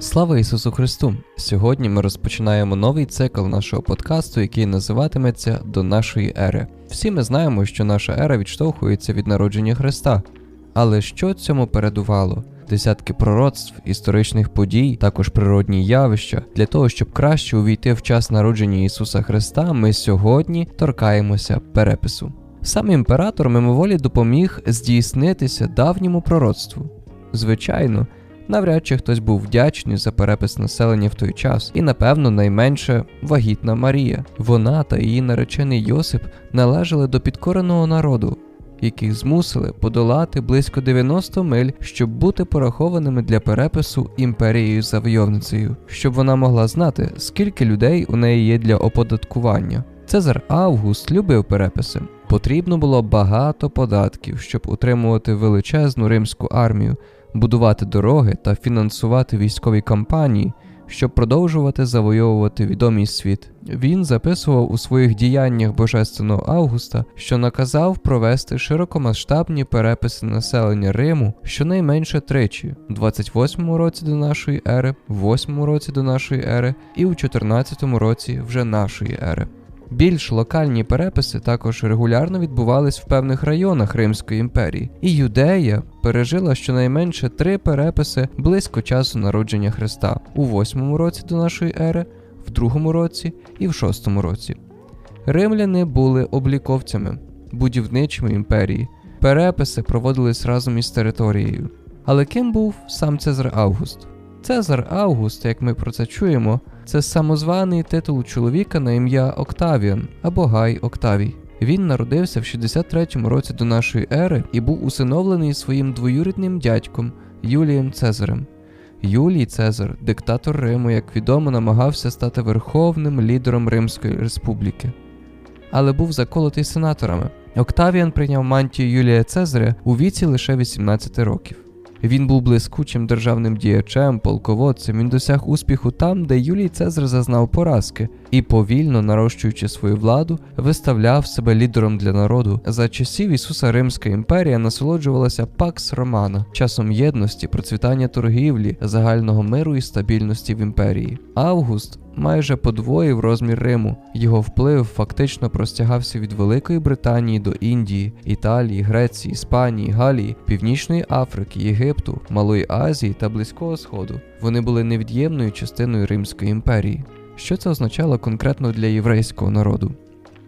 Слава Ісусу Христу! Сьогодні ми розпочинаємо новий цикл нашого подкасту, який називатиметься До нашої ери. Всі ми знаємо, що наша ера відштовхується від народження Христа. Але що цьому передувало? Десятки пророцтв, історичних подій, також природні явища. Для того, щоб краще увійти в час народження Ісуса Христа, ми сьогодні торкаємося перепису. Сам імператор мимоволі допоміг здійснитися давньому пророцтву. Звичайно, навряд чи хтось був вдячний за перепис населення в той час, і, напевно, найменше вагітна Марія. Вона та її наречений Йосип належали до підкореного народу, яких змусили подолати близько 90 миль, щоб бути порахованими для перепису імперією завойовницею, щоб вона могла знати, скільки людей у неї є для оподаткування. Цезар Август любив переписи. Потрібно було багато податків, щоб утримувати величезну римську армію, будувати дороги та фінансувати військові кампанії, щоб продовжувати завойовувати відомий світ. Він записував у своїх діяннях божественного Августа, що наказав провести широкомасштабні переписи населення Риму щонайменше тричі: у 28 році до нашої ери, в 8 році до нашої ери і у 14 році вже нашої ери. Більш локальні переписи також регулярно відбувались в певних районах Римської імперії, і Юдея пережила щонайменше три переписи близько часу народження Христа у 8 році до нашої ери, в другому році і в шостому році. Римляни були обліковцями, будівничими імперії. Переписи проводились разом із територією. Але ким був сам Цезар Август? Цезар Август, як ми про це чуємо, це самозваний титул чоловіка на ім'я Октавіан або Гай Октавій. Він народився в 63-му році до нашої ери і був усиновлений своїм двоюрідним дядьком Юлієм Цезарем. Юлій Цезар, диктатор Риму, як відомо, намагався стати верховним лідером Римської республіки, але був заколотий сенаторами. Октавіан прийняв мантію Юлія Цезаря у віці лише 18 років. Він був блискучим державним діячем, полководцем. Він досяг успіху там, де Юлій Цезар зазнав поразки, і повільно нарощуючи свою владу, виставляв себе лідером для народу. За часів Ісуса Римська імперія насолоджувалася пакс Романа, часом єдності, процвітання торгівлі, загального миру і стабільності в імперії. Август майже подвоїв розмір Риму. Його вплив фактично простягався від Великої Британії до Індії, Італії, Греції, Іспанії, Галії, Північної Африки, Єгипту, Малої Азії та Близького Сходу. Вони були невід'ємною частиною Римської імперії. Що це означало конкретно для єврейського народу?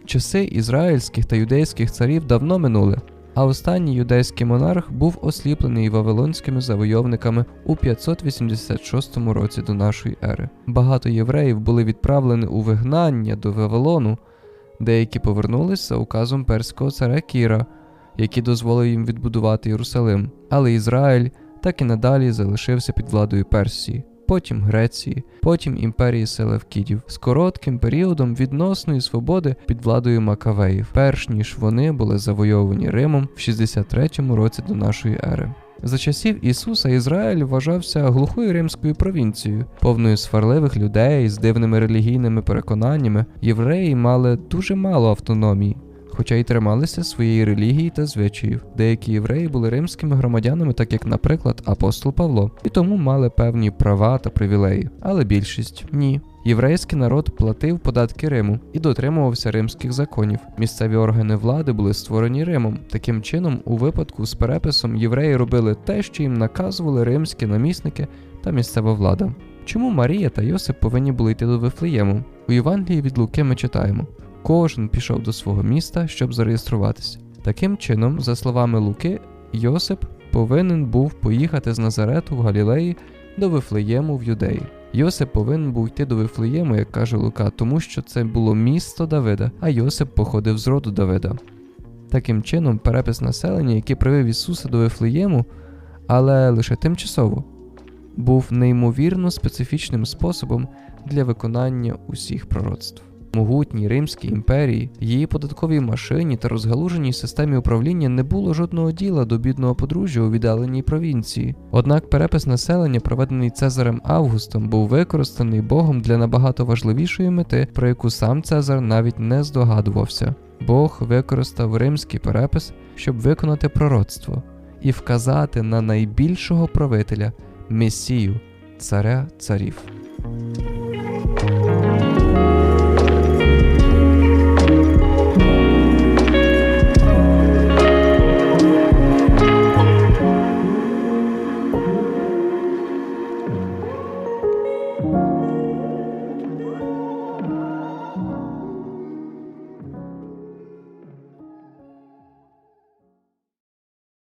Часи ізраїльських та юдейських царів давно минули, а останній юдейський монарх був осліплений вавилонськими завойовниками у 586 році до нашої ери. Багато євреїв були відправлені у вигнання до Вавилону, деякі повернулись за указом перського царя Кіра, який дозволив їм відбудувати Єрусалим, але Ізраїль так і надалі залишився під владою Персії. Потім Греції, потім імперії Селевкідів з коротким періодом відносної свободи під владою Макавеїв, перш ніж вони були завойовані Римом в 63 році до нашої ери. За часів Ісуса Ізраїль вважався глухою римською провінцією, повною сварливих людей з дивними релігійними переконаннями. Євреї мали дуже мало автономії, хоча й трималися своєї релігії та звичаїв. Деякі євреї були римськими громадянами, так як, наприклад, апостол Павло, і тому мали певні права та привілеї, але більшість ні. Єврейський народ платив податки Риму і дотримувався римських законів. Місцеві органи влади були створені Римом. Таким чином, у випадку з переписом євреї робили те, що їм наказували римські намісники та місцева влада. Чому Марія та Йосип повинні були йти до Вифлеєму? У Євангелії від Луки ми читаємо: кожен пішов до свого міста, щоб зареєструватися. Таким чином, за словами Луки, Йосип повинен був поїхати з Назарету в Галілеї до Вифлеєму в Юдеї. Йосип повинен був йти до Вифлеєму, як каже Лука, тому що це було місто Давида, а Йосип походив з роду Давида. Таким чином, перепис населення, який привів Ісуса до Вифлеєму, але лише тимчасово, був неймовірно специфічним способом для виконання усіх пророцтв. Могутній Римській імперії, її податковій машині та розгалуженій системі управління не було жодного діла до бідного подружжя у віддаленій провінції. Однак перепис населення, проведений Цезарем Августом, був використаний Богом для набагато важливішої мети, про яку сам Цезар навіть не здогадувався. Бог використав римський перепис, щоб виконати пророцтво і вказати на найбільшого правителя Месію, царя царів.